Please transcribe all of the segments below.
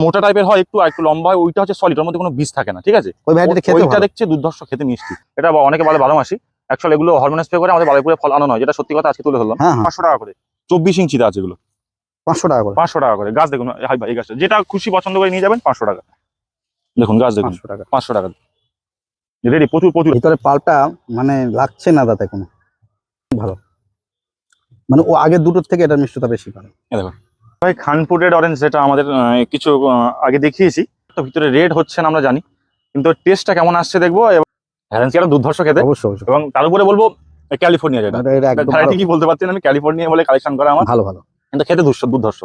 মোটা টাইপের হয় একটু একটু লম্বা হয় ওইটা হচ্ছে সলিড ওর মধ্যে কোনো বীজ থাকে না ঠিক আছে? ওই ওইটা দেখছে দুর্ধর্ষ খেতে মিষ্টি। এটা অনেকে বলে বারো মাসি অ্যাকচুয়ালি এগুলো হরমোন স্প্রে করে আমাদের বাড়িপুরে ফল আনা নয় যেটা সত্যি কথা আজকে তুলে ধরলাম। হ্যাঁ হ্যাঁ। পাঁচশো টাকা করে। চব্বিশ ইঞ্চিতে আছে এগুলো। পাঁচশো টাকা করে। পাঁচশো টাকা করে। গাছ দেখুন হাই ভাই এই গাছটা। যেটা খুশি পছন্দ করে নিয়ে যাবেন পাঁচশো টাকা। দেখুন গাছ দেখুন। পাঁচশো টাকা। পাঁচশো টাকা। রেডি প্রচুর প্রচুর। ভিতরে পাল্পটা মানে লাগছে না দাদা কোনো। ভালো। মানে ও আগের দুটোর থেকে এটার মিষ্টতা বেশি পারে ভাই খানপুরের অরেঞ্জ যেটা আমাদের কিছু আগে দেখিয়েছি। তো ভিতরে রেড হচ্ছে না আমরা জানি। কিন্তু টেস্টটা কেমন আসছে দেখব। এবং ভ্যালেন্সিয়াটা দুর্ধর্ষ খেতে। অবশ্যই এবং তার উপরে বলব ক্যালিফোর্নিয়া যেটা ভ্যারাইটি কি বলতে পারছি আমি? ক্যালিফোর্নিয়া বলে কালেকশন করা আমার। ভালো ভালো। কিন্তু খেতে দুর্ধ দুর্ধর্ষ।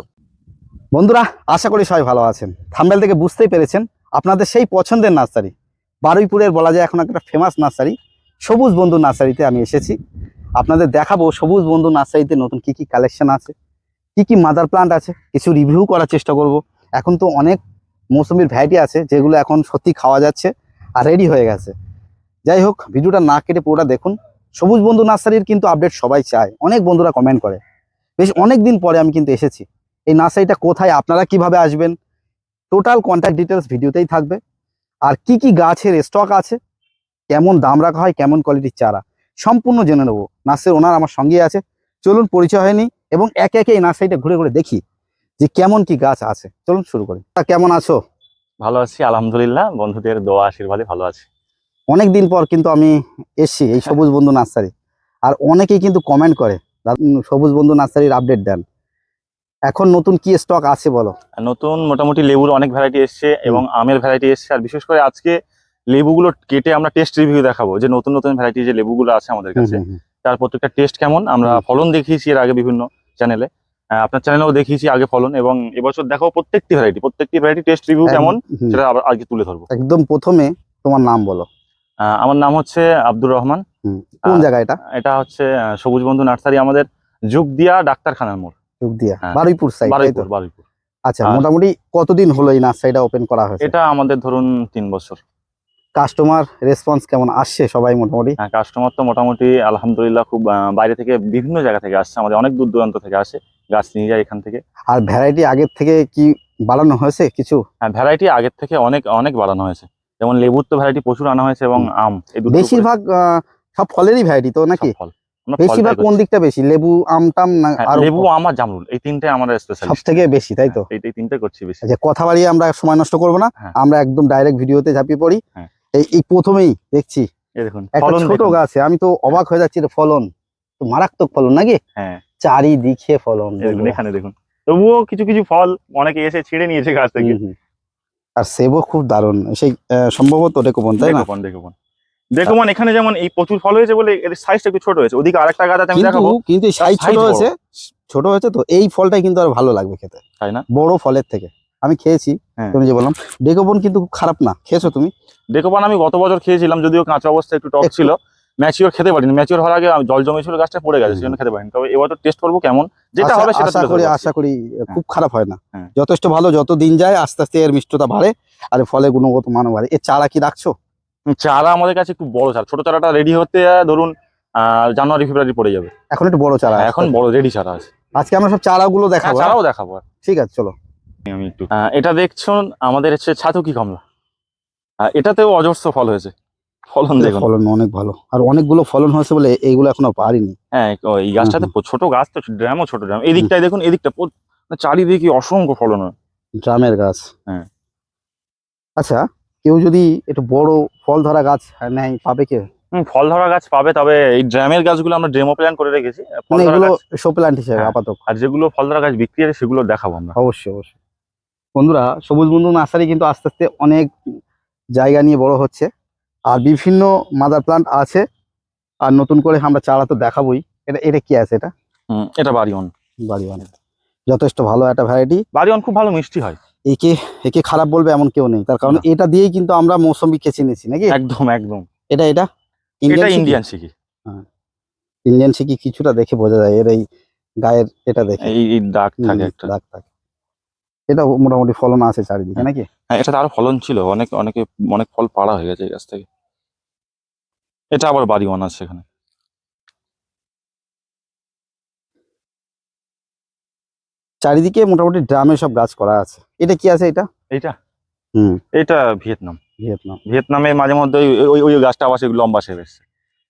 বন্ধুরা আশা করি সবাই ভালো আছেন। থামবেল থেকে বুঝতেই পেরেছেন আপনাদের সেই পছন্দের নার্সারি বারুইপুরের বলা যায় এখন একটা ফেমাস নার্সারি সবুজ বন্ধু নার্সারিতে আমি এসেছি। আপনাদের দেখাবো সবুজ বন্ধু নার্সারিতে নতুন কি কি কালেকশন আছে। কি কি মাদার প্লান্ট আছে, কিছু রিভিউ করার চেষ্টা করব। এখন তো অনেক মৌসুমির ভ্যারাইটি আছে, যেগুলো এখন সত্যি খাওয়া যাচ্ছে আর রেডি হয়ে গেছে। যাই হোক, ভিডিওটা না কেটে পুরোটা দেখুন। সবুজ বন্ধু নার্সারির কিন্তু আপডেট সবাই চায়। অনেক বন্ধুরা কমেন্ট করে। বেশ অনেক দিন পরে আমি কিন্তু এসেছি। এই নার্সারিটা কোথায়, আপনারা কীভাবে আসবেন? টোটাল কন্ট্যাক্ট ডিটেলস ভিডিওতেই থাকবে। আর কি কি গাছের স্টক আছে? কেমন দাম রাখা হয়? কেমন কোয়ালিটির চারা? সম্পূর্ণ জেনে নেব। নার্সারি ওনার আমার সঙ্গে আছে। চলুন পরিচয় হয়নি। এবং একে একে এই নার্সারিটা ঘুরে ঘুরে দেখি যে কেমন কি গাছ আছে। চলুন শুরু করি। তা কেমন আছো? ভালো আছি আলহামদুলিল্লাহ। বন্ধুদের দোয়া আশীর্বাদে ভালো আছি। অনেক দিন পর কিন্তু আমি এসছি এই সবুজ বন্ধু নার্সারি। আর অনেকেই কিন্তু কমেন্ট করে সবুজ বন্ধু নার্সারির আপডেট দেন। এখন নতুন কি স্টক আছে বলো? নতুন মোটামুটি লেবুর অনেক ভ্যারাইটি এসছে এবং আমের ভ্যারাইটি এসছে। আর বিশেষ করে আজকে লেবুগুলো কেটে আমরা টেস্ট রিভিউ দেখাবো যে নতুন নতুন ভ্যারাইটি যে লেবুগুলো আছে আমাদের কাছে। তার প্রত্যেকটা টেস্ট কেমন? আমরা ফলন দেখিয়েছি এর আগে বিভিন্ন চ্যানেলে আপনার চ্যানেলেও দেখিয়েছি আগে ফলন এবং এবছর দেখো প্রত্যেকটি ভ্যারাইটি প্রত্যেকটি ভ্যারাইটি টেস্ট রিভিউ কেমন। সেটা আবার আজকে তুলে ধরবো। একদম প্রথমে তোমার নাম বলো। আমার নাম হচ্ছে আব্দুর রহমান। কোন জায়গা এটা? এটা হচ্ছে সবুজ বন্ধু নার্সারি আমাদের যুগ দিয়া ডাক্তারখানার মোড়। চুক দিয়া হ্যাঁ। বারুইপুর সাইড বারুইপুর বারুইপুর। আচ্ছা মোটামুটি কতদিন হলো এই নার্সারিটা ওপেন করা হয়েছে? এটা আমাদের ধরুন তিন বছর। কাস্টমার রেসপন্স কেমন আসছে সবাই মোটামুটি? হ্যাঁ কাস্টমার তো মোটামুটি আলহামদুলিল্লাহ খুব বাইরে থেকে বিভিন্ন জায়গা থেকে আসছে আমাদের অনেক দূর দূরান্ত থেকে আসে গাছ নিয়ে যায় এখান থেকে। আর ভ্যারাইটি আগের থেকে কি বাড়ানো হয়েছে কিছু? হ্যাঁ ভ্যারাইটি আগের থেকে অনেক অনেক বাড়ানো হয়েছে। যেমন লেবুর তো ভ্যারাইটি প্রচুর আনা হয়েছে এবং আম বেশিরভাগ সব ফলেরই ভ্যারাইটি তো নাকি? ফল বেশিরভাগ কোন দিকটা বেশি লেবু আমটাম না হ্যাঁ, আর লেবু আমার জামরুল এই তিনটে আমাদের সব স্পেশালিস্ট থেকে বেশি তাই তো? এই তিনটে করছি বেশি। আচ্ছা কথা বাড়িয়ে আমরা সময় নষ্ট করব না হ্যাঁ। আমরা একদম ডাইরেক্ট ভিডিওতে ঝাঁপিয়ে পড়ি। হ্যাঁ। এই প্রথমেই দেখছি। দেখুন একটা ছোট গাছে আমি তো অবাক হয়ে যাচ্ছি ফলন। তো মারাত্মক ফলন নাকি? হ্যাঁ। চারিদিকে ফলন দেখুন এখানে দেখুন। তবুও কিছু কিছু ফল অনেকে এসে ছিঁড়ে নিয়েছে গাছ থেকে। আর সেবও খুব দারুণ। সেই সম্ভবত ডেকোপন তাই না? দেখুন দেখুন এখানে যেমন এই প্রচুর ফল হয়েছে বলে এর সাইজটা একটু ছোট হয়েছে। ওদিকে আরেকটা গাছ আছে আমি দেখাবো। কিন্তু সাইজ ছোট হয়েছে ছোট হয়েছে তো এই ফলটাই কিন্তু আর ভালো লাগবে খেতে। তাই না? বড় ফলের থেকে। আমি খেয়েছি হ্যাঁ। তুমি যে বললাম। ডেকোপন কিন্তু খুব খারাপ না খেয়েছো তুমি? ডেকোপান আমি গত বছর খেয়েছিলাম যদিও কাঁচা অবস্থা একটু টক ছিল। ম্যাচিওর খেতে পারিনি ম্যাচিওর হওয়ার আগে আমি জল জমেছিল গাছটা পড়ে গেছে। সেজন্য খেতে পারিনি। তবে এবছর টেস্ট করব কেমন যেটা হবে সেটা আশা করি আশা করি খুব খারাপ হয় না। হ্যাঁ। যথেষ্ট ভালো যত দিন যায় আস্তে আস্তে এর মিষ্টতা বাড়ে আর ফলে গুণগত মানও বাড়ে। এর চারা কি রাখছো? চারা আমাদের কাছে একটু বড় চারা। ছোট চারাটা রেডি হতে ধরুন আহ, জানুয়ারি ফেব্রুয়ারি পড়ে যাবে। এখন একটু বড় চারা এখন বড় রেডি চারা আছে। আজকে আমরা সব চারাগুলো হ্যাঁ, দেখাবো চারাও দেখাবো। ঠিক আছে চলো। আমি একটু এটা দেখছুন আমাদের হচ্ছে ছাতুকি কমলা। এটাতেও অজস্র ফল হয়েছে। ফলন দেখুন। ফলন অনেক ভালো। আর অনেকগুলো ফলন হয়েছে বলে এইগুলো এখনও পারিনি। হ্যাঁ এই গাছটাতে ছোট গাছ তো ড্রামও ছোট ড্রাম। এই দিকটায় দেখুন এদিকটা মানে চারিদিকে অসংখ্য ফলন হয়। ড্রামের গাছ। হ্যাঁ। আচ্ছা কেউ যদি একটু বড় ফল ধরা গাছ নেয় পাবে কে? ফল ধরা গাছ পাবে তবে এই ড্রামের গাছগুলো আমরা ডেমো প্ল্যান করে রেখেছি। মানে এগুলো শো প্ল্যান্ট হিসেবে হ্যাঁ। আপাতত। আর যেগুলো ফল ধরা গাছ বিক্রি আছে সেগুলো দেখাবো আমরা। অবশ্যই অবশ্যই। বন্ধুরা সবুজ বন্ধু নার্সারি কিন্তু আস্তে আস্তে অনেক জায়গা নিয়ে বড় হচ্ছে। আর বিভিন্ন মাদার প্লান্ট আছে। আর নতুন করে আমরা চারা তো দেখাবোই। এটা এটা কি আছে এটা? হুম, এটা বাড়িওয়ান। বাড়ি অনেক যথেষ্ট ভালো একটা ভ্যারাইটি বাড়িওন খুব ভালো মিষ্টি হয়। একে একে খারাপ বলবে এমন কেউ নেই। তার কারণ এটা দিয়েই কিন্তু আমরা মৌসুমি কেচে নিয়েছি নাকি? একদম একদম। এটা এটা? এটা ইন্ডিয়ান শিখি ইন্ডিয়ান শিকি কিছুটা দেখে বোঝা যায়। এর এই গায়ের এটা দেখে। এই দাগ থাকে একটা। দাগ থাকে। এটা মোটামুটি ফলন আছে চারিদিকে নাকি? হ্যাঁ এটা আরও ফলন ছিল। অনেক অনেকে অনেক ফল পাড়া হয়ে গেছে এই গাছ থেকে। এটা আবার বাড়িওয়ান আছে এখানে। চারিদিকে মোটামুটি ড্রামে সব গাছ করা আছে। এটা কি আছে এটা? এইটা? হুম। এটা ভিয়েতনাম। ভিয়েতনাম। ভিয়েতনামে মাঝে মধ্যে ওই- ওই গাছটা আবার লম্বা শেপ এসছে।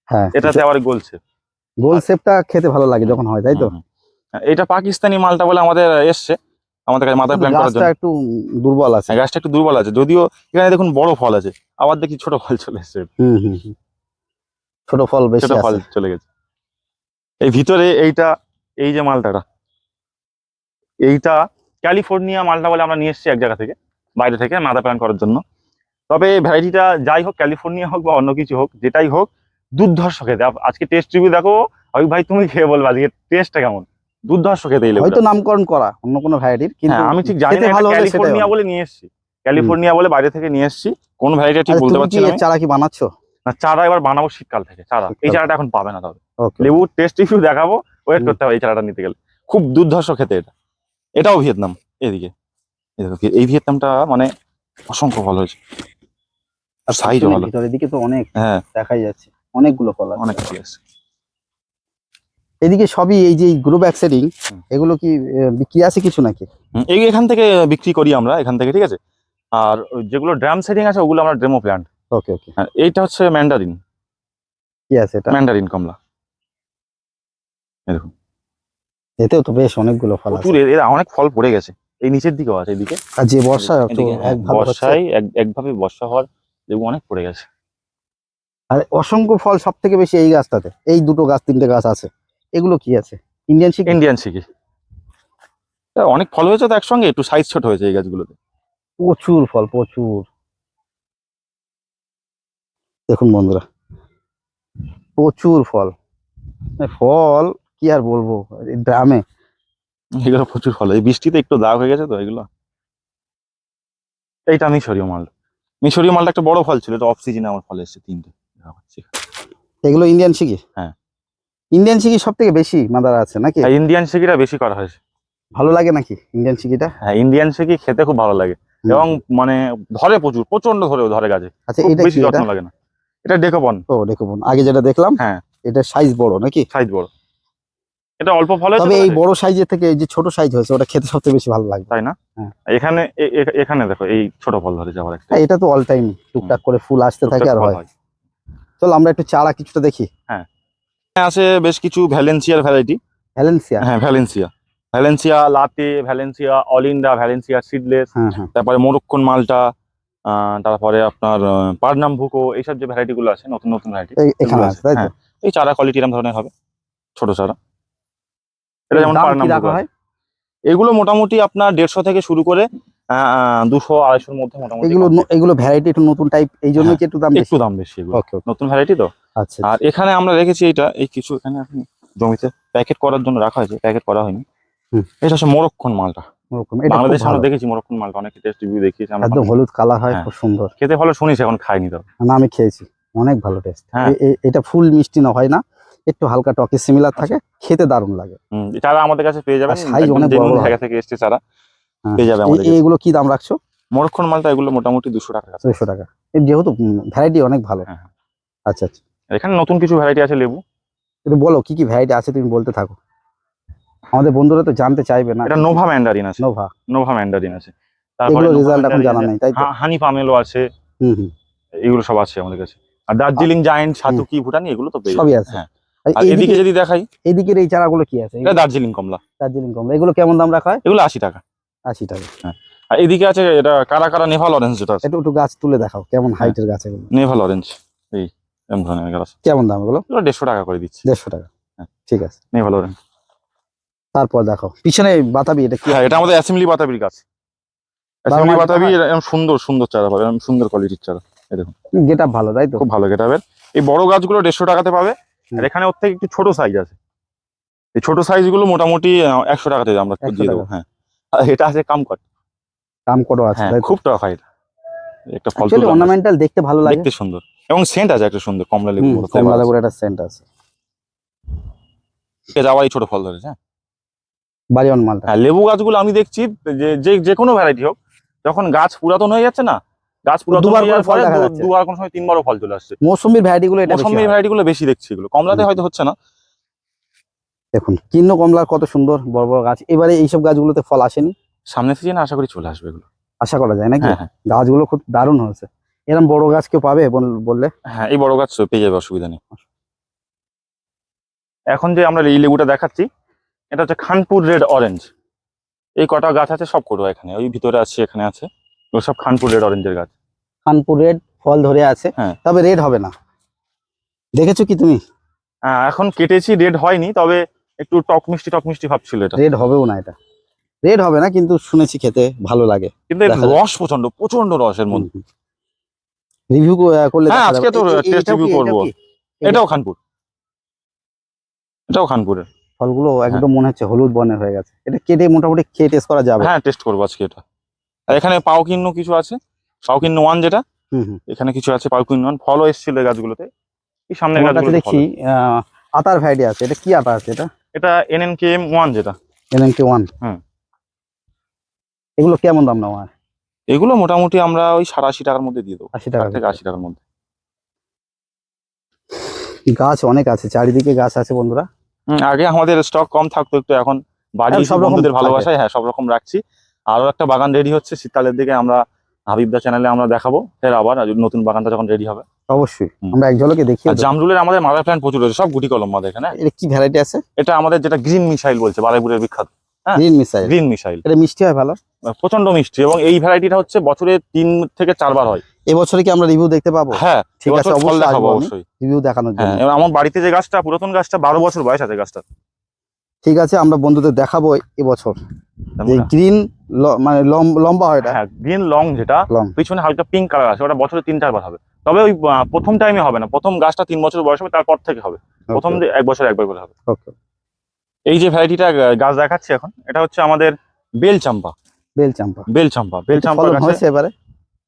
হ্যাঁ। এটাতে আবার গোলছে গোল শেপটা খেতে ভালো লাগে যখন হয় তাই তো? এটা পাকিস্তানি মালটা বলে আমাদের এসছে। আমাদের কাছে মাথায় প্ল্যান করার জন্য। একটু দুর্বল আছে। হ্যাঁ, গাছটা একটু দুর্বল আছে। যদিও এখানে দেখুন বড় ফল আছে আবার দেখি ছোট ফল চলে এসছে। ছোট ফল বেশি ছোট ফল চলে গেছে। এই ভিতরে এইটা এই যে মালটাটা এইটা ক্যালিফোর্নিয়া মালটা বলে আমরা নিয়ে এসেছি এক জায়গা থেকে বাইরে থেকে মাদা প্ল্যান করার জন্য। তবে ভ্যারাইটিটা যাই হোক ক্যালিফোর্নিয়া হোক বা অন্য কিছু হোক যেটাই হোক দুর্ধর্ষ খেতে। আজকে টেস্ট রিভিউ দেখো আমি ভাই তুমি খেয়ে বলবে আজকে টেস্টটা কেমন? দুর্ধর্ষ খেতে লেবুটা। হয়তো নামকরণ করা অন্য কোনো ভ্যারাইটির কিন্তু আমি ঠিক জানি না ক্যালিফোর্নিয়া বলে নিয়ে এসেছি। ক্যালিফোর্নিয়া বলে বাইরে থেকে নিয়ে এসেছি। কোন ভ্যারাইটি ঠিক আচ্ছা, বলতে পারছি না চারা কি বানাচ্ছ? না চারা এবার বানাবো শীতকাল থেকে চারা। এই চারাটা এখন পাবে না তবে। লেবু টেস্ট রিভিউ দেখাবো ওয়েট করতে হবে এই চারাটা নিতে গেলে। খুব দুর্ধর্ষ খেতে এটা। এটাও ভিয়েতনাম এদিকে। এই ভিয়েতনামটা মানে অসংখ্য ভালো হয়েছে। আর সাইজও ভালো। ভিতরের দিকে তো অনেক হ্যাঁ। দেখাই যাচ্ছে অনেকগুলো ফল অনেক আছে। এদিকে সবই এই যে গ্রো ব্যাক সেটিং এগুলো কি বিক্রি আছে কিছু নাকি? এই এখান থেকে বিক্রি করি আমরা এখান থেকে ঠিক আছে? আর যেগুলো ড্রাম সেটিং আছে ওগুলো আমরা ডেমো প্ল্যান্ট। ওকে ওকে। হ্যাঁ এইটা হচ্ছে ম্যান্ডারিন। কি আছে এটা? ম্যান্ডারিন কমলা। দেখুন। এতেও তো বেশ অনেকগুলো ফল আছে। এর- অনেক ফল পড়ে গেছে। এই নিচের দিকেও আছে এদিকে। আর যে বর্ষা তো হ্যাঁ, বর্ষায় এক- একভাবে বর্ষা হওয়ার লেবু অনেক পড়ে গেছে। আর অসংখ্য ফল সব থেকে বেশি এই গাছটাতে। এই দুটো গাছ তিনটে গাছ আছে। এগুলো কি আছে? ইন্ডিয়ান শিখ ইন্ডিয়ান শিখি। অনেক ফল হয়েছে তো একসঙ্গে একটু সাইজ ছোট হয়েছে এই গাছগুলোতে। প্রচুর ফল প্রচুর। দেখুন বন্ধুরা প্রচুর ফল। ফল কি আর বলব ড্রামে এগুলো প্রচুর ফল এই বৃষ্টিতে একটু দাগ হয়ে গেছে তো এগুলো। এইটা মিশরীয় মাল মিশরীয় মালটা একটা বড় ফল ছিল এটা অফ সিজনে আমার ফল এসেছে তিনটে। এগুলো ইন্ডিয়ান শিখি? হ্যাঁ। ইন্ডিয়ান শিখি সব থেকে বেশি মাদার আছে নাকি? হ্যাঁ ইন্ডিয়ান শিকিটা বেশি করা হয়েছে ভালো লাগে নাকি ইন্ডিয়ান শিখিটা হ্যাঁ ইন্ডিয়ান শিকি খেতে খুব ভালো লাগে। এবং মানে ধরে প্রচুর প্রচণ্ড ধরে ধরে গাছে। আচ্ছা এটা বেশি যত্ন লাগে না। এটা ডেকোপন ও দেখুন আগে যেটা দেখলাম হ্যাঁ। এটা সাইজ বড় নাকি? সাইজ বড়। এটা অল্প ফল তবে এই বড় সাইজের থেকে এই যে ছোট সাইজ হয়েছে ওটা খেতে সবথেকে বেশি ভালো লাগে। তাই না? হ্যাঁ। এখানে এখানে দেখো এই ছোট ফল ধরেছে আবার একটা। হ্যাঁ, এটা তো অল টাইম টুকটাক করে ফুল আসতে থাকে আর হয়। চলো আমরা একটু চারা কিছুটা দেখি। আছে বেশ কিছু ভ্যালেন্সিয়ার ভ্যারাইটি ভ্যালেন্সিয়া হ্যাঁ Valencia Valencia late Valencia Olinda Valencia seedless তারপরে মোরক্কন মালটা তারপরে আপনার পারনাম ভুকো এইসব যে ভ্যারাইটি গুলো আছে নতুন নতুন ভ্যারাইটি এই- চারা কোয়ালিটি এরকম ধরনের হবে ছোট চারা। এটা যেমন পারনাম ভুকো এগুলো মোটামুটি আপনার দেড়শো থেকে শুরু করে দুশো আড়াইশোর মধ্যে মোটামুটি এগুলো এগুলো ভ্যারাইটি একটু নতুন টাইপ এই জন্য একটু দাম একটু দাম বেশি নতুন ভ্যারাইটি তো? আচ্ছা আর এখানে আমরা রেখেছি এটা এই কিছু এখানে আপনি জমিতে প্যাকেট করার জন্য রাখা হয়েছে প্যাকেট করা হয়নি। এটা হচ্ছে মোরক্কন মালটা। বাংলাদেশে আমরা দেখেছি মোরক্কন মালটা অনেক টেস্ট রিভিউ দেখিয়েছি আমরা। একদম হলুদ হয় হ্যাঁ। খুব সুন্দর। খেতে ভালো শুনিস এখন খাইনি তো। না আমি খেয়েছি অনেক ভালো টেস্ট হ্যাঁ। এটা ফুল মিষ্টি না হয় না একটু হালকা টকে সিমিলার আচ্ছা। থাকে খেতে দারুণ লাগে। চারা আমাদের কাছে পেয়ে যাবেন অনেক বড়। জায়গা থেকে এসছে চারা হ্যাঁ। পেয়ে যাবে এই- আমাদের এইগুলো কি দাম রাখছো? মোরক্কন মালটা এগুলো মোটামুটি দুশো টাকা। ছয়শো টাকা। যেহেতু ভ্যারাইটি অনেক ভালো। আচ্ছা আচ্ছা। এখানে নতুন কিছু ভ্যারাইটি আছে লেবু। একটু বলো কি কি ভ্যারাইটি আছে তুমি বলতে থাকো। আমাদের বন্ধুরা তো জানতে চাইবে না। এটা নোভা ম্যান্ডারিন আছে। নোভা নোভা ম্যান্ডারিন আছে। নোভা রেজাল্ট এখন জানা। নেই তাই তো? হানি পামেলো আছে। হুম হুম। এগুলো সব আছে আমাদের কাছে। আর দার্জিলিং জায়েন্ট সাতুকি ভুটানি এগুলো তো সবই আছে। হ্যাঁ। আর এদিকে যদি দেখাই এইদিকের এই চারাগুলো কি আছে? এটা দার্জিলিং কমলা। দার্জিলিং কমলা। এগুলো কেমন দাম রাখা হয়? এগুলো আশি টাকা। আশি টাকা। আর এদিকে আছে এটা কারা কারা নেভাল অরেঞ্জ যেটা একটু একটু গাছ তুলে দেখাও কেমন হাইটের গাছ এগুলো। নেভাল অরেঞ্জ এই এরকম ধরনের গাছ কেমন দাম এগুলো? দেড়শো টাকা করে দিচ্ছি। দেড়শো টাকা। হ্যাঁ। ঠিক আছে। নেভাল অরেঞ্জ তারপর দেখো পিছনে বাতাবি এটা কি? হ্যাঁ এটা আমাদের অ্যাসেম্বলি বাতাবির গাছ। অ্যাসেম্বলি বাতাবি এরকম সুন্দর সুন্দর চারা পাবে এরকম সুন্দর কোয়ালিটির চারা। গেট আপ ভালো তাই তো? খুব ভালো গেটাবের এই বড় গাছগুলো দেড়শো টাকাতে পাবে। আর এখানে ওর থেকে একটু ছোট সাইজ আছে। এই ছোট সাইজগুলো মোটামুটি একশো টাকাতে আমরা দিয়ে দেবো। হ্যাঁ। এটা আছে কামকট। কত আছে হ্যাঁ খুব টক এটা একটা ফল অ্যাকচুয়ালি অর্নামেন্টাল দেখতে ভালো লাগে। দেখতে সুন্দর। এবং সেন্ট আছে একটা সুন্দর কমলা লেবু কমলা লেবুর একটা সেন্ট আছে। এটা আবার ছোট ফল ধরেছে হ্যাঁ? বাড়িওয়ান মালটা। হ্যাঁ লেবু গাছগুলো আমি দেখছি যে যে যে কোনো ভ্যারাইটি হোক যখন গাছ পুরাতন হয়ে যাচ্ছে না গাছ পুরাতন দুবার হয়ে যাওয়ার ফল। দুবার কোনো সময় তিনবারও ফল চলে আসছে। মৌসুমির ভ্যারাইটি গুলো এটা বেশি মৌসুমি ভ্যারাইটি গুলো বেশি দেখছি এগুলো। কমলাতে হয়তো হচ্ছে না। দেখুন কিন্ন কমলার কত সুন্দর বড় বড় গাছ। এবারে এইসব গাছগুলোতে ফল আসেনি। সামনে সিজনে আশা করি চলে আসবে এগুলো। আশা করা যায় নাকি? হ্যাঁ হ্যাঁ। গাছগুলো খুব দারুণ হয়েছে। এরকম বড় গাছ কেউ পাবে বললে? হ্যাঁ এই বড় গাছ পেয়ে যাবে অসুবিধা নেই। এখন যে আমরা এই লেবুটা দেখাচ্ছি এটা হচ্ছে খানপুর রেড অরেঞ্জ। এই কটা গাছ আছে সব কটা এখানে। ওই ভিতরে আছে এখানে আছে। সব খানপুর রেড অরেঞ্জের গাছ। খানপুর রেড ফল ধরে আছে হ্যাঁ। তবে রেড হবে না। দেখেছ কি তুমি? হ্যাঁ, এখন কেটেছি রেড হয়নি তবে একটু টক মিষ্টি টক মিষ্টি ভাব ছিল এটা। রেড হবেও না এটা। রেড হবে না কিন্তু শুনেছি খেতে ভালো লাগে। কিন্তু দেখা। রস প্রচণ্ড প্রচণ্ড রসের মধ্যে। রিভিউ করলে হ্যাঁ, আজকে তো কি- এটাও করব। এটাও খানপুর। এটাও খানপুরের ফলগুলো একদম মনে হচ্ছে হলুদ বর্ণের হয়ে গেছে। এটা কেটে মোটামুটি খেয়ে টেস্ট করা যাবে। হ্যাঁ টেস্ট করব আজকে এটা। আর এখানে পাউকিন্ন কিছু আছে? পাউকিন্ন ওয়ান যেটা? এখানে কিছু আছে পাউকিন্ন ওয়ান ফলও এসেছিল গাছগুলোতে। এই গাছগুলোতে দেখছি আহ, আতার ভ্যারাইটি আছে। এটা কি আতা আছে এটা? এটা এনএন কে এম ওয়ান যেটা। এনএনকে ওয়ান হুম। এগুলো কেমন দাম নেওয়া হয়? এগুলো মোটামুটি আমরা ওই সাড়ে আশি টাকার মধ্যে দিয়ে দেবো। আশি টাকা থেকে আশি টাকার মধ্যে। গাছ অনেক আছে চারিদিকে গাছ আছে বন্ধুরা। আগে আমাদের স্টক কম থাকতো একটু এখন বাড়ি এখন সব রকম বন্ধুদের থাকে। ভালোবাসায় হ্যাঁ সব রকম রাখছি। আরও একটা বাগান রেডি হচ্ছে শীতকালের দিকে আমরা হাবিবদা চ্যানেলে আমরা দেখাবো ফের আবার নতুন বাগানটা যখন রেডি হবে। অবশ্যই আমরা এক ঝলকে দেখি জামরুলের আমাদের মাদার প্ল্যান্ট প্রচুর রয়েছে সব গুটি কলম আমাদের এখানে। এটা কি ভ্যারাইটি আছে? এটা আমাদের যেটা গ্রিন মিসাইল বলছে বারাইপুরের বিখ্যাত। হ্যাঁ। গ্রিন মিসাইল গ্রিন মিসাইল এটা মিষ্টি হয় ভালো? প্রচণ্ড মিষ্টি এবং এই ভ্যারাইটিটা হচ্ছে বছরে তিন থেকে চারবার হয়। এবছরে কি আমরা রিভিউ দেখতে পাবো? হ্যাঁ ঠিক আছে অবশ্যই দেখাবো অবশ্যই। রিভিউ দেখানোর জন্য। হ্যাঁ এবার আমার বাড়িতে যে গাছটা পুরাতন গাছটা বারো বছর বয়স আছে গাছটা ঠিক আছে আমরা বন্ধুদের দেখাবো এবছর। যে গ্রিন মানে লম- লম্বা হয় এটা। হ্যাঁ গ্রিন লং যেটা পিছনে হালকা পিঙ্ক কালার আছে ওটা বছরে তিন চারবার হবে। তবে ওই প্রথম টাইমে হবে না। প্রথম গাছটা তিন বছর বয়স হবে তারপর থেকে হবে। প্রথম এক বছর একবার করে হবে। ওকে এই যে ভ্যারাইটিটা গাছ দেখাচ্ছি এখন এটা হচ্ছে আমাদের বেল চাম্পা বেল চাম্পা বেল চাম্পা বেল চাম্পা হয়েছে এবারে?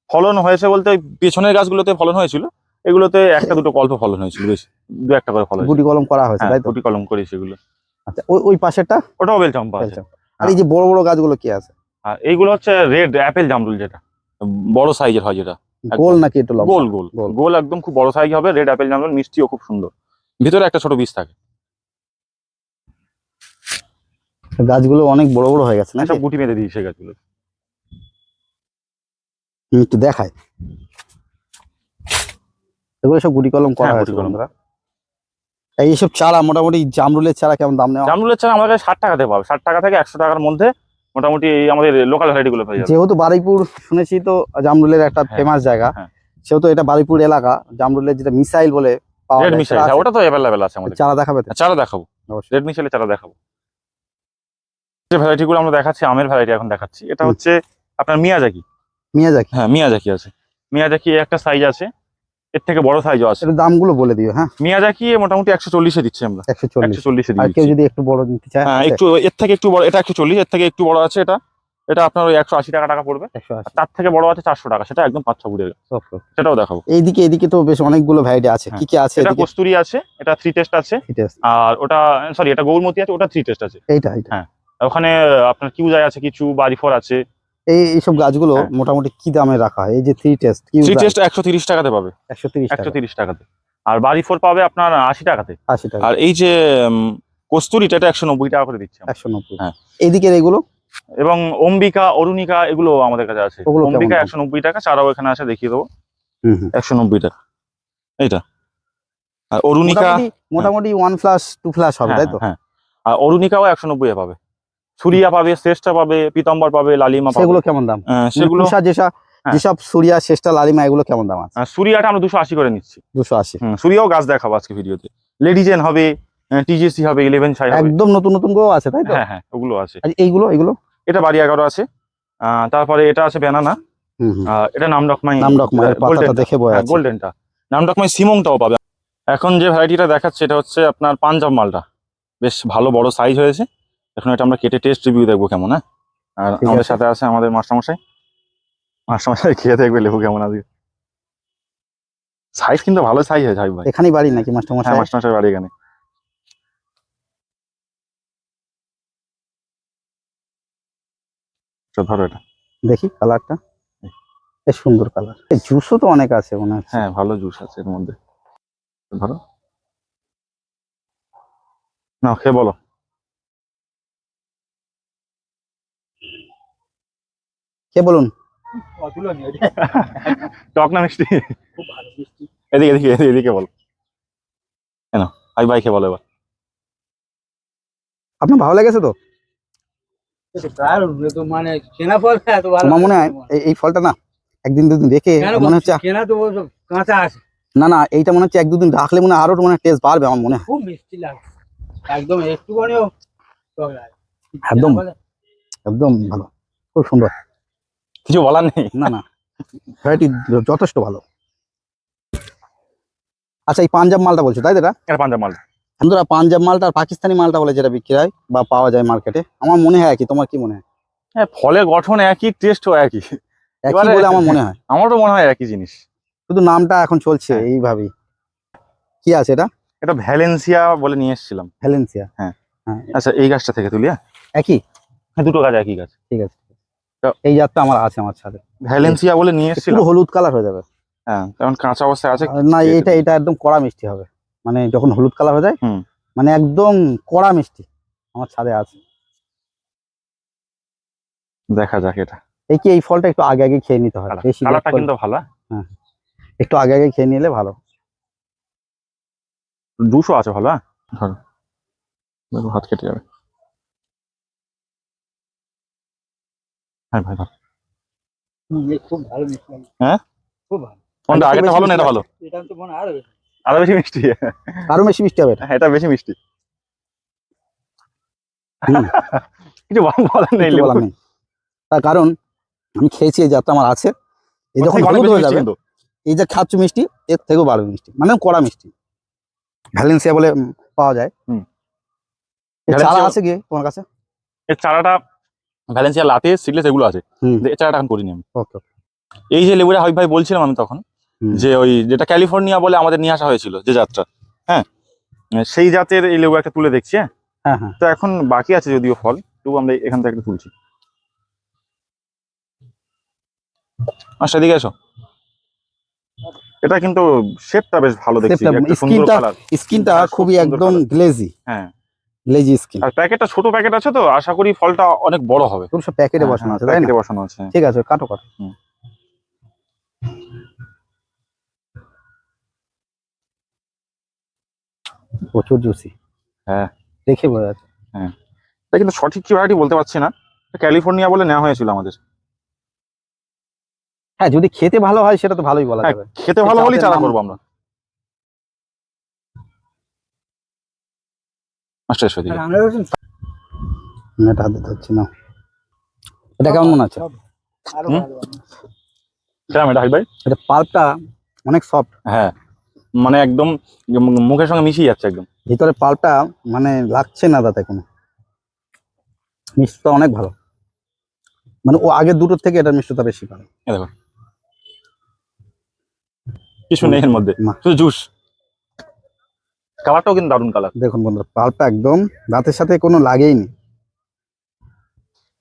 ফলন হয়েছে বলতে পেছনের গাছগুলোতে ফলন হয়েছিল এগুলোতে একটা দুটো গল্প ফলন হয়েছিল বেশি দু একটা করে ফলন গুটি কলম করা হয়েছে হ্যাঁ তাই গুটি কলম করেছি এগুলো। আচ্ছা ওই ওই পাশেরটা? ওটাও বেল চাম্পা বেল চাম্পা আর এই যে বড় বড় গাছগুলো কি আছে? আর এইগুলো হচ্ছে রেড অ্যাপেল জামরুল যেটা। বড় সাইজের হয় যেটা। গোল নাকি একটু গোল গোল। গোল। গোল একদম খুব বড় সাইজ হবে রেড অ্যাপেল জামরুল মিষ্টিও খুব সুন্দর। ভিতরে একটা ছোট বীজ থাকে। গাছগুলো অনেক বড় বড় হয়ে গেছে না সব গুটি বেঁধে দিয়েছে গাছগুলো। একটু দেখায় এগুলো সব গুটি কলম করা হ্যাঁ, হয়েছে বন্ধুরা এইসব চারা মোটামুটি জামরুলের চারা কেমন দাম নেওয়া? জামরুলের চারা আমাদের ষাট টাকাতে পাবে। ষাট টাকা থেকে একশো টাকার মধ্যে মোটামুটি এই আমাদের লোকাল ভ্যারাইটি গুলো পেয়ে যাবে। যেহেতু বারুইপুর শুনেছি তো জামরুলের একটা হ্যাঁ, ফেমাস জায়গা। হ্যাঁ। সেহেতু এটা বারুইপুর এলাকা। জামরুলের যেটা মিসাইল বলে পাওয়া যায়, মিসাইল ওটা তো অ্যাভেলেবেল আছে আমাদের। চারা দেখাবে চারা দেখাবো। রেড মিসাইলের চারা দেখাবো। যে ভ্যারাইটি গুলো আমরা দেখাচ্ছি আমের ভ্যারাইটি এখন দেখাচ্ছি। এটা হচ্ছে আপনার মিয়াজাকি। মিয়াজাকি? হ্যাঁ মিয়াজাকি আছে। মিয়াজাকি একটা সাইজ আছে। এর থেকে বড় সাইজও আছে। দামগুলো বলে দিও হ্যাঁ। মিয়াজাকি মোটামুটি একশো চল্লিশে দিচ্ছি আমরা। একশো চল্লিশ। একশো চল্লিশে আর কেউ যদি একটু বড় নিতে চায় হ্যাঁ একটু এর থেকে একটু বড় এটা একশো চল্লিশ এর থেকে একটু বড় আছে এটা। এটা আপনার ওই একশো আশি টাকা টাকা পড়বে। তার থেকে বড় আছে চারশো টাকা সেটা একদম পাঁচ ছ ফুটের ওকে, ওকে। সেটাও দেখাবো। এইদিকে এদিকে তো বেশ অনেকগুলো ভ্যারাইটি আছে। হ্যাঁ, কি কি আছে এটা কস্তুরি আছে এটা থ্রি টেস্ট আছে। আর ওটা সরি এটা গৌরমতি আছে ওটা থ্রি টেস্ট আছে। এইটা এইটা। হ্যাঁ। ওখানে আপনার কিউজাই আছে কিছু বাড়িফর আছে? এই এইসব গাছগুলো হ্যাঁ। মোটামুটি কি দামে রাখা হয়? এই যে থ্রি টেস্ট থ্রি টেস্ট একশো তিরিশ টাকাতে পাবে। একশো তিরিশ একশো তিরিশ টাকাতে। আর বাড়িফোর পাবে আপনার আশি টাকাতে। আশি টাকা। আর এই যে কস্তুরিটা এটা একশো নব্বই টাকা করে দিচ্ছে। একশো নব্বই। হ্যাঁ। এইদিকের এগুলো? এবং অম্বিকা অরুণিকা এগুলো আমাদের কাছে আছে। অম্বিকা? একশো নব্বই টাকা চারাও এখানে আছে দেখিয়ে দেবো। একশো নব্বই টাকা। এইটা। আর অরুণিকা মোটামুটি ওয়ান ফ্লাস টু ফ্লাস হবে হ্যাঁ, তাই তো? হ্যাঁ আর অরুণিকাও একশো নব্বই পাবে। সুরিয়া পাবে শ্রেষ্ঠা পাবে পিতম্বর পাবে লালিমা পাবে। সেগুলো কেমন দাম? সেগুলো তুষার যেসব হ্যাঁ। যেসব সুরিয়া শেষটা লালিমা এগুলো কেমন দাম আছে? সুরিয়াটা আমরা দুশো আশি করে নিচ্ছি। দুশো আশি। সুরিয়াও গাছ দেখাবো আজকে ভিডিওতে। লেডিজেন হবে টিজিসি হবে ইলেভেন হবে। একদম নতুন নতুনগুলো আছে তাই তো? হ্যাঁ হ্যাঁ ওগুলো আছে। এইগুলো এইগুলো এটা বাড়ি এগারো আছে তারপরে এটা আছে ব্যানানা। হুম। এটা নাম ডকমাই নাম রকমের পাতাটা দেখে বয় গোল্ডেনটা। সিমংটাও পাবে। এখন যে ভ্যারাইটিটা দেখাচ্ছে এটা হচ্ছে আপনার পাঞ্জাব মালটা। বেশ ভালো বড় সাইজ হয়েছে। এখন এটা আমরা কেটে টেস্ট রিভিউ দেখব কেমন হ্যাঁ? আর আমাদের সাথে আছে আমাদের মাস্টারমশাই। মাস্টারমশাই খেয়ে দেখবে লেবু কেমন আছে? সাইজ কিন্তু ভালো সাইজ হয়েছে হাবিব ভাই। এখানেই বাড়ি নাকি মাস্টারমশাই? হ্যাঁ মাস্টারমশাই বাড়ি এখানে। ধরো এটা। দেখি কালারটা বেশ সুন্দর কালার এই জুসও তো অনেক আছে মনে হচ্ছে। হ্যাঁ ভালো জুস আছে এর মধ্যে। ধরো। না খেয়ে বলো। কে বলুন? টক না মিষ্টি? খুব ভালো মিষ্টি এদিকে এদিকে এদিকে এদিকে কেন? ভাই ভাই খেয়ে বলো এবার। আপনার ভালো লেগেছে তো? মানে কেনা ফল আমার মনে হয় এই- এই ফলটা না একদিন দুদিন রেখে মনে হচ্ছে কেনা তো কাঁচা আছে। না না এইটা মনে হচ্ছে এক দুদিন রাখলে মনে হয় আরও মনে টেস্ট বাড়বে আমার মনে হয়। খুব মিষ্টি লাগে একদম একটুখানিও একদম। একদম ভালো। খুব সুন্দর। কিছু বলার নেই? না না। ভ্যারাইটি যথেষ্ট ভালো। আচ্ছা এই পাঞ্জাব মালটা বলছো তাই এটা? এটা পাঞ্জাব মাল। বন্ধুরা পাঞ্জাব মালটা আর পাকিস্তানি মালটা বলে যেটা বিক্রি হয় বা পাওয়া যায় মার্কেটে আমার মনে হয় একই। তোমার কি মনে হয়? হ্যাঁ ফলের গঠন একই টেস্টও একই। একই বলে আমার মনে হয়। আমারও মনে হয় একই জিনিস। শুধু নামটা এখন চলছে হ্যাঁ। এইভাবেই। কি আছে এটা? এটা ভ্যালেন্সিয়া বলে নিয়ে এসেছিলাম। ভ্যালেন্সিয়া। হ্যাঁ। আচ্ছা এই গাছটা থেকে তুলি হ্যাঁ? একই? হ্যাঁ, দুটো গাছ একই গাছ। ঠিক আছে। এই জাতটা আমার আছে আমার ছাদে ভ্যালেন্সিয়া বলে নিয়ে পুরো হলুদ কালার হয়ে যাবে। হ্যাঁ কারণ কাঁচা অবস্থায় আছে। না এটা এটা একদম কড়া মিষ্টি হবে। মানে যখন হলুদ কালার হয়ে যায় মানে একদম কড়া মিষ্টি আমার ছাদে আছে। দেখা যাক এটা। এই কি এই ফলটা একটু আগে আগে খেয়ে নিতে হয়। বেশি কালারটা কিন্তু ভালো। হ্যাঁ একটু আগে আগে খেয়ে নিলে ভালো। দুশো আছে ভালো হ্যাঁ? হাত কেটে যাবে। হ্যাঁ ভাই এ খুব ভালো মিষ্টি হ্যাঁ? খুব ভালো। কোনটা বেশি ভালো না এটা ভালো? এটা তো মনে আরও বেশি। আরও বেশি মিষ্টি? আরও বেশি মিষ্টি হবে এটা। হ্যাঁ, এটা বেশি মিষ্টি। কিছু বলার নেই বলার নেই। তার কারণ আমি খেয়েছি এই জাতটা আমার আছে। এই যখন হলুদ হয়ে যাবে এই যে খাচ্ছ মিষ্টি এর থেকেও বাড়বে মিষ্টি। মানে কড়া মিষ্টি। ভ্যালেন্সিয়া বলে পাওয়া যায়। চারা আছে গিয়ে তোমার কাছে? এর চারাটা ভ্যালেন্সিয়া লাতে সিডলেস এগুলো আছে। চারাটা এখন করিনি আমি। এই যে লেবুটা হাবিব ভাই বলছিলাম আমি তখন যে ওই যেটা ক্যালিফোর্নিয়া বলে আমাদের নিয়ে আসা হয়েছিল যে যাত্রা হ্যাঁ? সেই জাতের এই লেবু একটা তুলে দেখছি হ্যাঁ? হ্যাঁ হ্যাঁ। তো এখন বাকি আছে যদিও ফল তবু আমরা এখান থেকে একটা তুলছি। আচ্ছা সেদিকে এসো। এটা কিন্তু শেপটা বেশ ভালো দেখছি একটা সুন্দর কালার স্কিনটা হ্যাঁ, খুবই একদম গ্লেজি হ্যাঁ। গ্লেজি স্কিন আর প্যাকেটটা ছোট প্যাকেট আছে তো আশা করি ফলটা অনেক বড় হবে। তোর সব প্যাকেটে হ্যাঁ, বসানো হ্যাঁ, আছে তাই না? প্যাকেটে বসানো আছে। ঠিক আছে কাটো কাটো। প্রচুর জুসি হ্যাঁ। দেখে বোঝা যাচ্ছে। হ্যাঁ। এটা কিন্তু সঠিক কি ভ্যারাইটি বলতে পারছি না। ক্যালিফোর্নিয়া বলে নেওয়া হয়েছিল আমাদের। হ্যাঁ যদি খেতে ভালো হয় সেটা তো ভালোই বলা হ্যাঁ, যাবে। খেতে ভালো হলেই চারা করব আমরা। এটা হাতে ধরছি না এটা কেমন মনে হবে। কিরম এটা ভাই? এটা পাল্পটা অনেক সফট হ্যাঁ মানে একদম মুখের সঙ্গে মিশিয়ে যাচ্ছে একদম। ভিতরে পাল্পটা মানে লাগছে না তাতে কোনো। মিষ্টটা অনেক ভালো। মানে ও আগে দুটোর থেকে এটার মিষ্টতা বেশি ভালো দেখো। কিছু নেই এর মধ্যে। শুধু জুস কালারটাও কিন্তু দারুণ কালার। দেখুন বন্ধুরা পাল্পটা একদম দাঁতের সাথে কোনো লাগেইনি।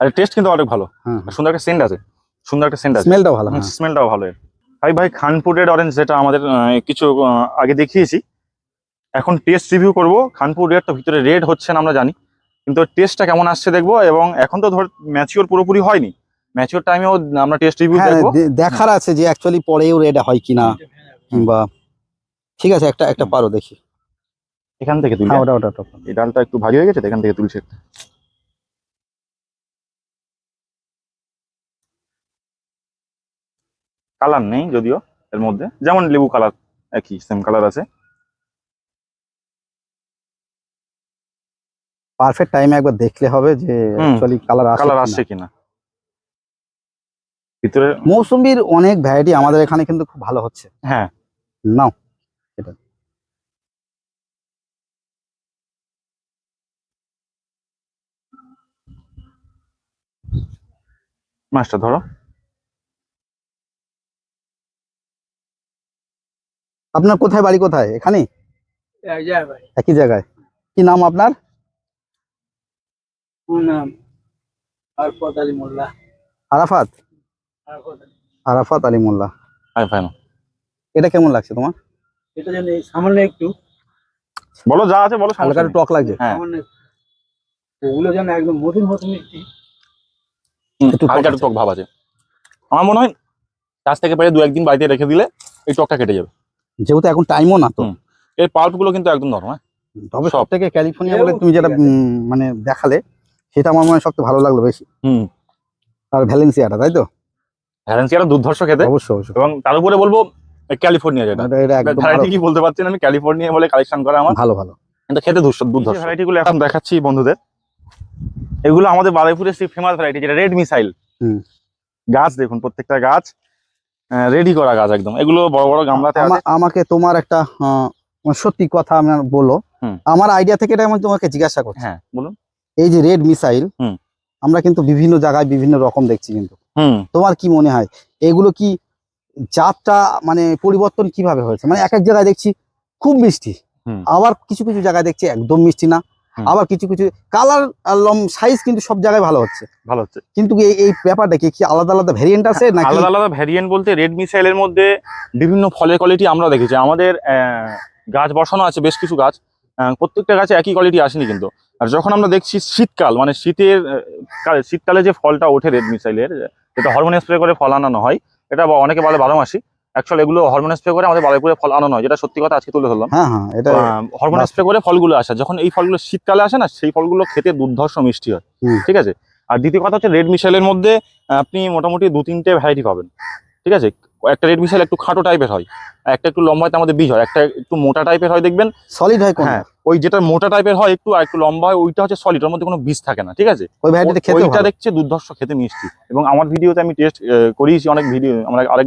আর টেস্ট কিন্তু অনেক ভালো। হ্যাঁ। সুন্দর একটা সেন্ট আছে। সুন্দর একটা সেন্ট আছে। স্মেলটাও ভালো হ্যাঁ। স্মেলটাও ভালো ভাই ভাই খানপুর রেড অরেঞ্জ যেটা আমাদের কিছু আগে দেখিয়েছি। এখন টেস্ট রিভিউ করব। খানপুর রেড তো ভিতরে রেড হচ্ছে না আমরা জানি। কিন্তু টেস্টটা কেমন আসছে দেখব এবং এখন তো ধর ম্যাচিওর পুরোপুরি হয়নি। ম্যাচিওর টাইমেও আমরা টেস্ট রিভিউ হ্যাঁ দেখব। দেখার আছে যে অ্যাকচুয়ালি পরেও রেড হয় কিনা কিংবা ঠিক আছে একটা একটা পারো দেখি। এখান থেকে তুলি হ্যাঁ ওটা ওটা এই ডালটা একটু ভারী হয়ে গেছে এখান থেকে তুলছে? কালার নেই যদিও এর মধ্যে। যেমন লেবু কালার একই সেম কালার আছে। পারফেক্ট টাইমে একবার দেখলে হবে যে। অ্যাকচুয়ালি কালার আসে কালার। আসছে কিনা। ভিতরে মৌসুম্বির অনেক ভ্যারাইটি আমাদের এখানে কিন্তু খুব ভালো হচ্ছে। হ্যাঁ। নাও মাছটা ধরো। আপনার কোথায় বাড়ি কোথায়? এখানে? একই জায়গায়। কি নাম আপনার? আরফত আলী আরাফাত? আরাফাত আলী। মোল্লা। এটা কেমন লাগছে তোমার? এটা যেন সামান্য একটু। বলো যা আছে বলো হালকা টক লাগছে। হ্যাঁ। ওগুলো যেন একদম মধুর মতো মিষ্টি হালকা একটু টক ভাব আছে। আমার মনে হয় গাছ থেকে পেরে দু একদিন বাড়িতে রেখে দিলে এই টকটা কেটে যাবে। যেহেতু এখন টাইমও না তো। এর পাল্পগুলো কিন্তু একদম নরম হ্যাঁ? তবে সব। থেকে ক্যালিফোর্নিয়া বলে তুমি যেটা মানে দেখালে সেটা আমার মনে হয় সবচেয়ে ভালো লাগল বেশি। হুম। আর ভ্যালেন্সিয়াটা তাই তো? ভ্যালেন্সিয়াটা দুর্ধর্ষ খেতে। অবশ্যই অবশ্যই। এবং তার উপরে বলব ক্যালিফোর্নিয়া যেটা। এটা- একদম ভ্যারাইটি কি বলতে পারছি না আমি ক্যালিফোর্নিয়া বলে কালেকশন করা আমার। ভালো ভালো। এটা খেতে দুর্ধর্ষ। ভ্যারাইটিগুলো এখন দেখাচ্ছি বন্ধুদের। এগুলো আমাদের বারুইপুরের সেই ফেমাস ভ্যারাইটি যেটা রেড মিসাইল হুম। গাছ দেখুন প্রত্যেকটা গাছ রেডি করা গাছ একদম। এগুলো বড় বড় গামলাতে আমাকে তোমার একটা সত্যি কথা আমার বলো আমার আইডিয়া থেকে এটা আমি তোমাকে জিজ্ঞাসা করছি। হ্যাঁ বলুন। এই যে রেড মিসাইল। আমরা কিন্তু বিভিন্ন জায়গায় বিভিন্ন রকম দেখছি কিন্তু। হুম। তোমার কি মনে হয়? এগুলো কি জাতটা মানে পরিবর্তন কীভাবে হয়েছে? মানে এক এক জায়গায় দেখছি খুব মিষ্টি। আবার কিছু কিছু জায়গায় দেখছি একদম মিষ্টি না। আবার কিছু কিছু কালার লম সাইজ কিন্তু সব জায়গায় ভালো হচ্ছে। ভালো হচ্ছে। কিন্তু এই এই ব্যাপারটা কি আলাদা আলাদা ভেরিয়েন্ট আছে নাকি? আলাদা আলাদা ভ্যারিয়েন্ট বলতে রেড মিসাইলের মধ্যে বিভিন্ন ফলের কোয়ালিটি আমরা দেখেছি। আমাদের আহ, গাছ বসানো আছে বেশ কিছু গাছ। প্রত্যেকটা গাছে একই কোয়ালিটি আসেনি কিন্তু। আর যখন আমরা দেখছি শীতকাল মানে শীতের শীতকালে যে ফলটা ওঠে রেড মিসাইলের যেটা হরমোন স্প্রে করে ফল আনানো হয় এটা অনেকে বলে বারো মাসি। অ্যাকচুয়ালি এগুলো হরমোন স্প্রে করে আমাদের বারোপুরে ফল আনানো হয় যেটা সত্যি কথা আজকে তুলে ধরলাম। হ্যাঁ হ্যাঁ এটা হরমোন স্প্রে করে ফলগুলো আসে যখন এই ফলগুলো শীতকালে আসে না সেই ফলগুলো খেতে দুর্ধর্ষ মিষ্টি হয়। ঠিক আছে? আর দ্বিতীয় কথা হচ্ছে রেড মিশাইলের মধ্যে আপনি মোটামুটি দু তিনটে ভ্যারাইটি পাবেন। ঠিক আছে? একটা রেড মিশাইল একটু খাটো টাইপের হয় একটা একটু লম্বাতে আমাদের বীজ হয় একটা একটু মোটা টাইপের হয় দেখবেন। সলিড হয় হ্যাঁ ওই যেটা মোটা টাইপের হয় একটু আর একটু লম্বা হয় ওইটা হচ্ছে সলিড ওর মধ্যে কোনো বীজ থাকে না ঠিক আছে? ওই ভ্যারাইটিটা খেতে ওইটা দেখছে দুর্ধর্ষ খেতে মিষ্টি। এবং আমার ভিডিওতে আমি টেস্ট করিয়েছি অনেক ভিডিও আমরা আরেক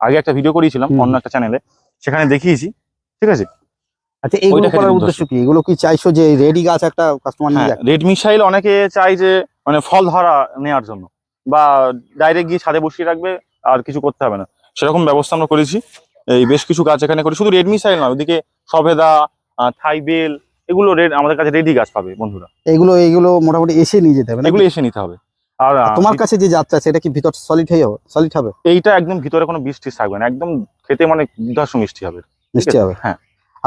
আগে- একটা ভিডিও করিয়েছিলাম অন্য একটা চ্যানেলে সেখানে দেখিয়েছি ঠিক আছে? আচ্ছা এইগুলো করার উদ্দেশ্য কি? এগুলো কি চাইছো যে রেডি গাছ একটা কাস্টমার নিয়ে হ্যাঁ যাক? রেড মিসাইল অনেকে চায় যে মানে ফল ধরা নেওয়ার জন্য। বা ডাইরেক্ট গিয়ে ছাদে বসিয়ে রাখবে আর কিছু করতে হবে না। সেরকম ব্যবস্থা আমরা করেছি। এই বেশ কিছু গাছ এখানে করি শুধু রেড মিসাইল নয় ওদিকে আহ, থাইবেল এগুলো রেড আমাদের কাছে রেডি গাছ পাবে বন্ধুরা। এগুলো এগুলো মোটামুটি এসে নিয়ে যেতে হবে? এগুলো এসে নিতে হবে। আর তোমার কাছে যে যাত্রা সেটা কি ভিতর সলিড হয়ে সলিড হবে? এইটা একদম ভিতরে কোনো বৃষ্টি থাকবে না একদম খেতে মানে দশ মিষ্টি হবে। মিষ্টি হবে? হ্যাঁ।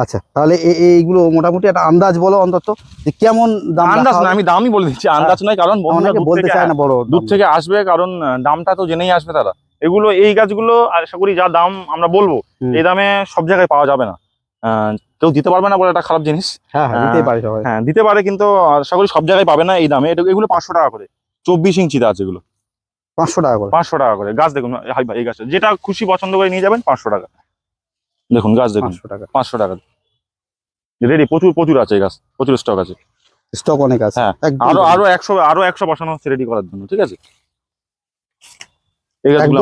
আচ্ছা তাহলে এইগুলো মোটামুটি একটা আন্দাজ বলো অন্তত যে কেমন দাম আন্দাজ না আমি দামই বলে দিচ্ছি আন্দাজ নয় কারণ বলতে চায় না বড় দূর থেকে আসবে কারণ দামটা তো জেনেই আসবে তারা। এগুলো এই গাছগুলো আশা করি যা দাম আমরা বলব এই দামে সব জায়গায় পাওয়া যাবে না। কেউ দিতে পারবে না বলে একটা খারাপ জিনিস। হ্যাঁ হ্যাঁ দিতেই পারি হ্যাঁ দিতে পারে কিন্তু আশা করি সব জায়গায় পাবে না এই দামে। এগুলো পাঁচশো টাকা করে। চব্বিশ ইঞ্চিতে আছে এগুলো। পাঁচশো টাকা করে। পাঁচশো টাকা করে। গাছ দেখুন হাই ভাই এই গাছ যেটা খুশি পছন্দ করে নিয়ে যাবেন পাঁচশো টাকা। দেখুন গাছ দেখুন। পাঁচশো টাকা। পাঁচশো টাকা। রেডি প্রচুর প্রচুর আছে এই গাছ। প্রচুর স্টক আছে। স্টক অনেক আছে। হ্যাঁ, আরও আরও একশো আরও একশো বসানো হচ্ছে রেডি করার জন্য ঠিক আছে? এই গাছগুলো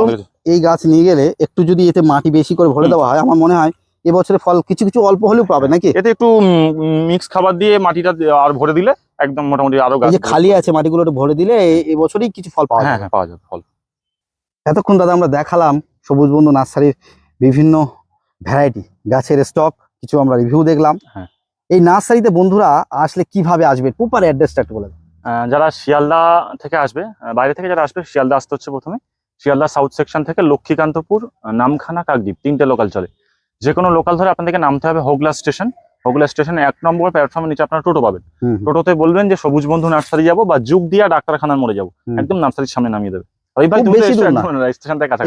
এই গাছ নিয়ে গেলে একটু যদি এতে মাটি বেশি করে ভরে দেওয়া হয় আমার মনে হয় এবছরে ফল কিছু কিছু অল্প হলেও পাবে নাকি? এতে একটু মিক্স খাবার দিয়ে মাটিটা আর ভরে দিলে একদম মোটামুটি আরও গাছ যে খালি আছে মাটিগুলো ভরে দিলে এই- এই কিছু ফল পাওয়া হ্যাঁ যাবে। হ্যাঁ পাওয়া যাবে ফল। এতক্ষণ দাদা আমরা দেখালাম সবুজ বন্ধু নার্সারির বিভিন্ন ভ্যারাইটি গাছের স্টক কিছু আমরা রিভিউ দেখলাম। হ্যাঁ। এই নার্সারিতে বন্ধুরা আসলে কীভাবে আসবে? প্রপার অ্যাড্রেসটা একটু বলে। যারা শিয়ালদা থেকে আসবে বাইরে থেকে যারা আসবে শিয়ালদা আসতে হচ্ছে প্রথমে। শিয়ালদা সাউথ সেকশন থেকে লক্ষ্মীকান্তপুর নামখানা কাকদ্বীপ তিনটে লোকাল চলে। যে কোনো লোকাল ধরে আপনাদেরকে নামতে হবে হোগলা স্টেশন হোগলা স্টেশনে এক নম্বর প্ল্যাটফর্মের নিচে আপনারা টোটো পাবেন। টোটোতে বলবেন যে সবুজ বন্ধু নার্সারি যাব বা যুগ দিয়া ডাক্তারখানার মোড়ে যাব। একদম নার্সারির সামনে নামিয়ে দেবে।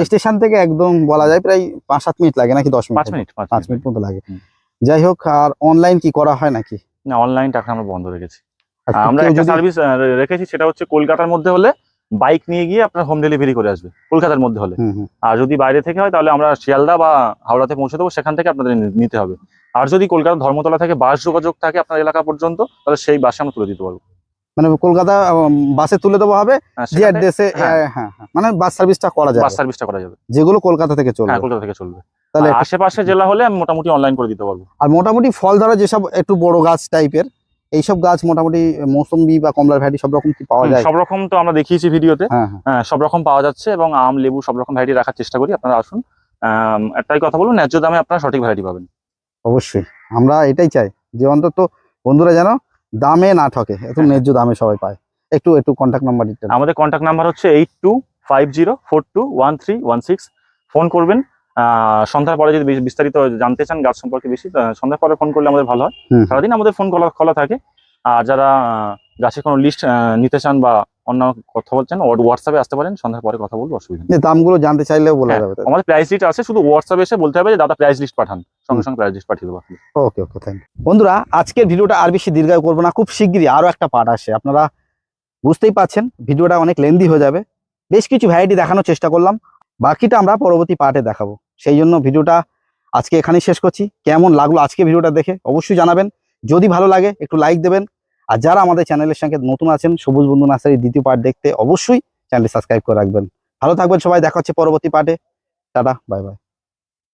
স্টেশন থেকে একদম বলা যায় প্রায় পাঁচ সাত মিনিট লাগে নাকি দশ মিনিট? মিনিট পাঁচ মিনিট। মতো লাগে। যাই হোক আর অনলাইন কি করা হয় নাকি? না অনলাইন টাকা আমরা বন্ধ রেখেছি। আমরা একটা সার্ভিস রেখেছি সেটা হচ্ছে কলকাতার মধ্যে হলে বাইক নিয়ে গিয়ে আপনার হোম ডেলিভারি করে আসবে কলকাতার মধ্যে হলে। আর যদি বাইরে থেকে হয় তাহলে আমরা শিয়ালদা বা হাওড়াতে পৌঁছে দেবো সেখান থেকে আপনাদের নিতে হবে। আর যদি কলকাতা ধর্মতলা থেকে বাস যোগাযোগ থাকে আপনার এলাকা পর্যন্ত তাহলে সেই বাসে আমরা তুলে দিতে পারব। মানে কলকাতা বাসে তুলে দেওয়া হবে যে অ্যাড্রেসে হ্যাঁ। হ্যাঁ হ্যাঁ মানে বাস সার্ভিসটা করা যাবে। বাস সার্ভিসটা করা যাবে। যেগুলো কলকাতা থেকে চলবে। কলকাতা থেকে চলবে। তাহলে আশেপাশে জেলা হলে আমি মোটামুটি অনলাইন করে দিতে পারব। আর মোটামুটি ফল ধরা যেসব একটু বড় গাছ টাইপের এইসব গাছ মোটামুটি মৌসুম্বি বা কমলার ভ্যারাইটি সব রকম কি পাওয়া যায়? সব রকম তো আমরা দেখিয়েছি ভিডিওতে। হ্যাঁ সব রকম পাওয়া যাচ্ছে এবং আম লেবু সব রকম ভ্যারাইটি রাখার চেষ্টা করি। আপনারা আসুন। একটাই কথা বলুন ন্যায্য দামে আপনারা সঠিক ভ্যারাইটি পাবেন। অবশ্যই। আমরা এটাই চাই যে অন্তত বন্ধুরা যেন দামে না ঠকে একটু হ্যাঁ। ন্যায্য দামে সবাই পায়। একটু একটু কন্ট্যাক্ট নাম্বার দিতে আমাদের কন্ট্যাক্ট নাম্বার হচ্ছে eight two five zero four two one three one six phone করবেন। সন্ধ্যার পরে যদি বিস্তারিত জানতে চান গাছ সম্পর্কে বেশি সন্ধ্যার পরে ফোন করলে আমাদের ভালো হয়। সারাদিন আমাদের ফোন খোলা খোলা থাকে। আর যারা গাছের কোনো লিস্ট নিতে চান বা অন্য কথা বলছেন হোয়াটসঅ্যাপে আসতে পারেন সন্ধ্যার পরে কথা বলব অসুবিধা নেই। দামগুলো জানতে চাইলেও বলা হ্যাঁ, যাবে আমাদের প্রাইস লিস্ট আছে শুধু হোয়াটসঅ্যাপে এসে বলতে হবে যে দাদা প্রাইস লিস্ট পাঠান। সঙ্গে সঙ্গে প্রাইস লিস্ট পাঠিয়ে দেবো আপনি। ওকে ওকে থ্যাংক ইউ বন্ধুরা আজকের ভিডিওটা আর বেশি দীর্ঘায়ু করব না খুব শিগগিরই আরও একটা পার্ট আসে। আপনারা বুঝতেই পাচ্ছেন ভিডিওটা অনেক লেন্দি হয়ে যাবে। বেশ কিছু ভ্যারাইটি দেখানোর চেষ্টা করলাম বাকিটা আমরা পরবর্তী পার্টে দেখাবো। সেই জন্য ভিডিওটা আজকে এখানেই শেষ করছি। কেমন লাগল আজকে ভিডিওটা দেখে অবশ্যই জানাবেন। যদি ভালো লাগে একটু লাইক দেবেন আর যারা আমাদের চ্যানেলের সঙ্গে নতুন আছেন, সবুজ বন্ধু নার্সারি দ্বিতীয় পার্ট দেখতে অবশ্যই চ্যানেলটি সাবস্ক্রাইব করে রাখবেন। ভালো থাকবেন সবাই, দেখা হচ্ছে পরবর্তী পার্টে টাটা বাই বাই